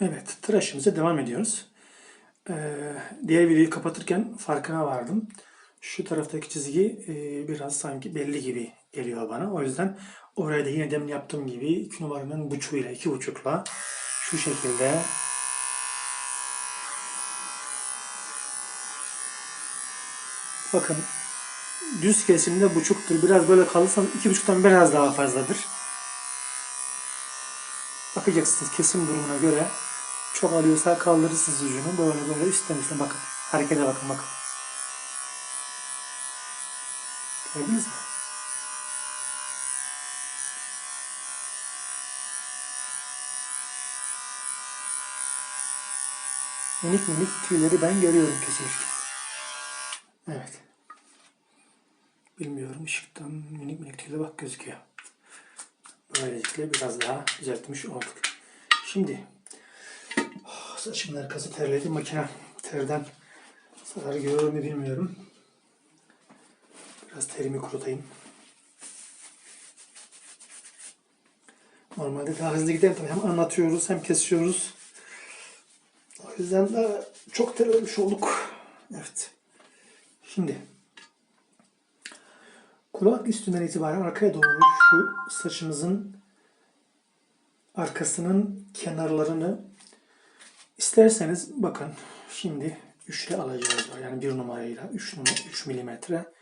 Evet, tıraşımıza devam ediyoruz. Ee, diğer videoyu kapatırken farkına vardım. Şu taraftaki çizgi e, biraz sanki belli gibi geliyor bana. O yüzden oraya da yine demin yaptığım gibi iki numaranın buçuğuyla, iki buçukla şu şekilde bakın düz kesimde buçuktur. Biraz böyle kalırsa iki buçuktan biraz daha fazladır. Bakacaksınız kesim durumuna göre. Çok alıyorsa kaldırırsınız ucunu. Böyle böyle üstten üstten bakın. Harekete bakın bakın. Gördünüz mü? Minik minik tüyleri ben görüyorum kesilirken. Evet. Bilmiyorum ışıktan minik minik tüyler bak gözüküyor. Böylelikle biraz daha düzeltmiş olduk. Şimdi saçımın arkası terledi. Makine terden zarar görür mü bilmiyorum. Biraz terimi kurutayım. Normalde daha hızlı gider tabii. Hem anlatıyoruz hem kesiyoruz. O yüzden de çok terlemiş olduk. Evet. Şimdi kulak üstünden itibaren arkaya doğru şu saçımızın arkasının kenarlarını isterseniz bakın şimdi 3 ile alacağız. Yani bir numarayla 3 numara 3 milimetre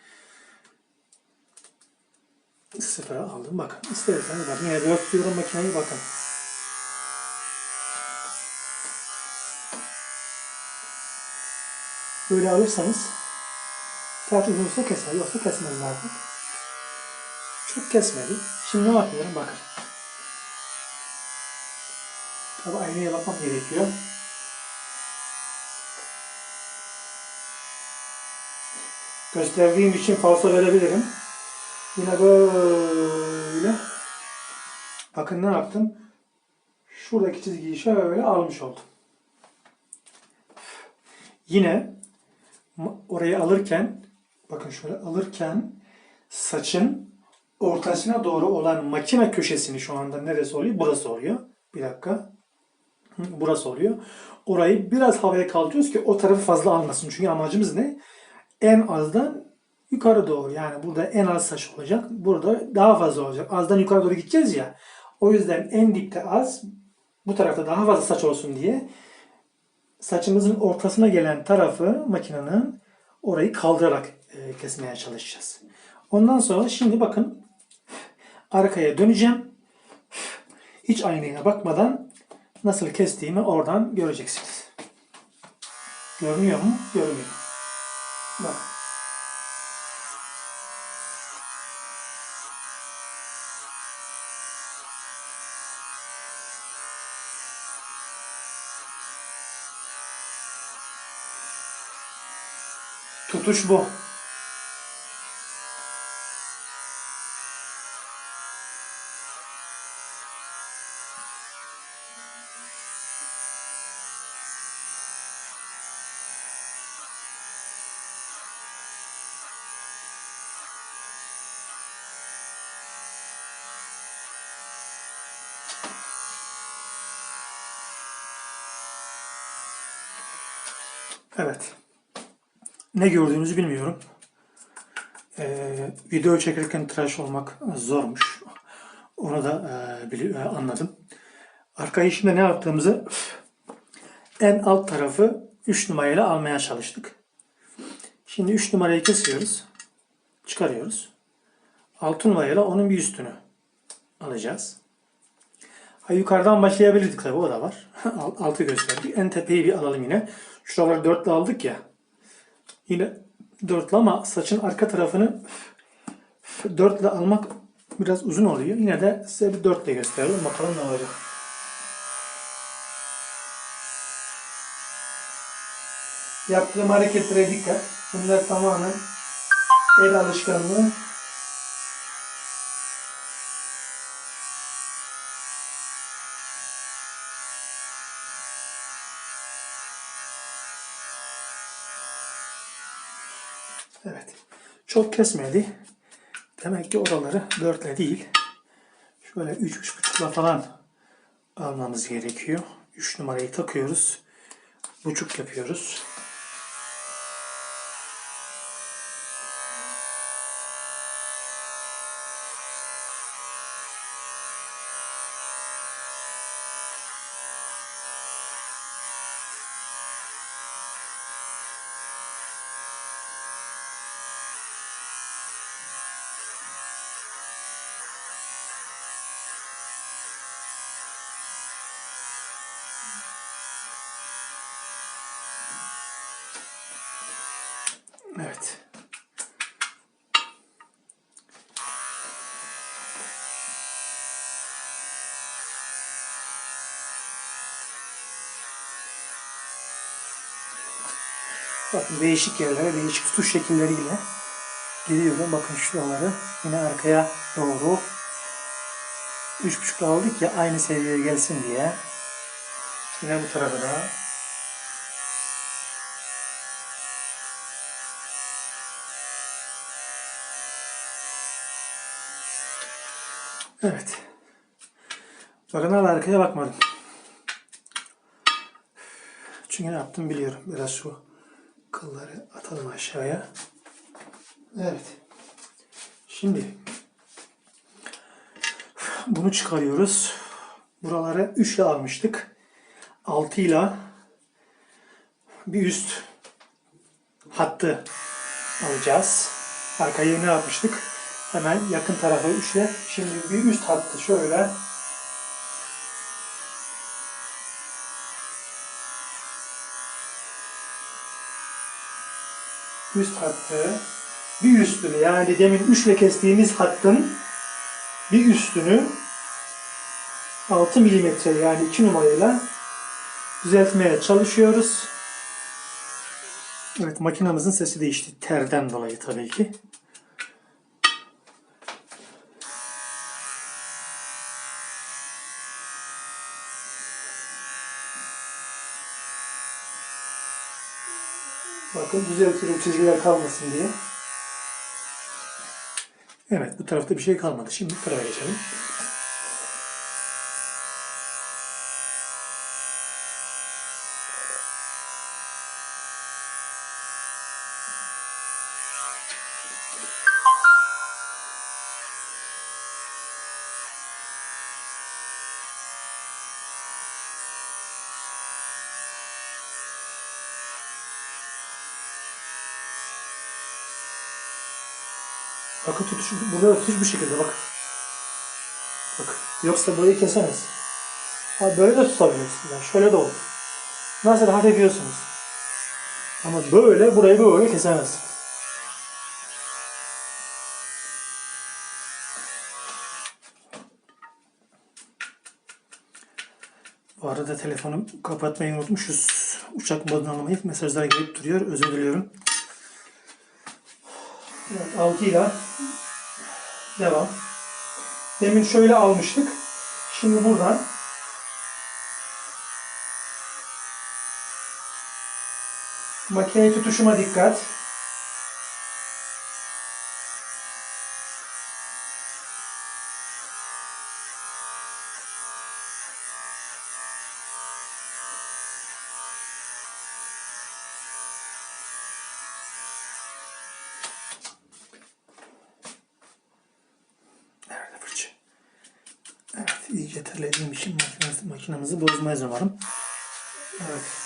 sıfıra aldım. Bakın isterseniz bakın yine böyle tutuyorum makineyi bakın. Böyle alırsanız saat uzunsa keser yoksa kesmez artık. Çok kesmedi. Şimdi ne yapıyorum bakın. Tabi aynaya bakmam gerekiyor. Gösterdiğim için falso verebilirim. Yine böyle. Bakın ne yaptım? Şuradaki çizgiyi şöyle almış oldum. Yine orayı alırken bakın şöyle alırken saçın ortasına doğru olan makine köşesini şu anda neresi oluyor? Burası oluyor. Bir dakika. Burası oluyor. Orayı biraz havaya kaldırıyoruz ki o tarafı fazla almasın. Çünkü amacımız ne? En azdan yukarı doğru. Yani burada en az saç olacak. Burada daha fazla olacak. Azdan yukarı doğru gideceğiz ya. O yüzden en dipte az, bu tarafta daha fazla saç olsun diye saçımızın ortasına gelen tarafı makinenin orayı kaldırarak e, kesmeye çalışacağız. Ondan sonra şimdi bakın arkaya döneceğim. Hiç aynaya bakmadan nasıl kestiğimi oradan göreceksiniz. Görünüyor mu? Görünüyor. Bak. Tutuş bu. Evet. Ne gördüğünüzü bilmiyorum. Ee, video çekerken tıraş olmak zormuş. Onu da e, e, anladım. Arkayı şimdi ne yaptığımızı en alt tarafı 3 numarayla almaya çalıştık. Şimdi 3 numarayı kesiyoruz. Çıkarıyoruz. 6 numarayla onun bir üstünü alacağız. Ha, yukarıdan başlayabilirdik tabi o da var. Alt- Altı gösterdik. En tepeyi bir alalım yine. Şuraları dörtle aldık ya. Yine dörtlü ama saçın arka tarafını dörtle almak biraz uzun oluyor. Yine de size bir dörtle gösterelim. Bakalım ne olacak. Yaptığım hareketlere dikkat. Bunlar tamamen el alışkanlığı. Evet. Çok kesmedi. Demek ki oraları dörtle değil. Şöyle üç, üç buçukla falan almamız gerekiyor. 3 numarayı takıyoruz. Buçuk yapıyoruz. Evet. Değişik yerlere değişik tutuş şekilleriyle geliyorum. Bakın şuraları yine arkaya doğru 3.5'la aldık ya aynı seviyeye gelsin diye. Yine bu tarafa da Evet. Bakın hala arkaya bakmadım. Çünkü ne yaptım biliyorum. Biraz şu kılları atalım aşağıya. Evet. Şimdi bunu çıkarıyoruz. Buraları 3 ile almıştık. 6 ile bir üst hattı alacağız. Arkayı ne yapmıştık? Hemen yakın tarafı 3 ile. Şimdi bir üst hattı şöyle üst hattı bir üstünü yani demin 3 ile kestiğimiz hattın bir üstünü 6 milimetre yani 2 numarayla düzeltmeye çalışıyoruz. Evet makinamızın sesi değişti. Terden dolayı tabii ki. Bakın düzeltiyorum çizgiler kalmasın diye. Evet bu tarafta bir şey kalmadı. Şimdi bu tarafa geçelim. Bakın tutuş, burada da tutuş bu şekilde bak. Bak. Yoksa burayı kesemez. Ha böyle de tutabilirsiniz. Yani şöyle de olur. Nasıl rahat ediyorsunuz. Ama böyle burayı böyle kesemez. Bu arada telefonu kapatmayı unutmuşuz. Uçak modunu alamayıp mesajlar gelip duruyor. Özür diliyorum. Evet, 6 ile devam. Demin şöyle almıştık. Şimdi buradan makine tutuşuma dikkat. İyice terlediğim için makinamızı, makinamızı bozmayız umarım. Evet.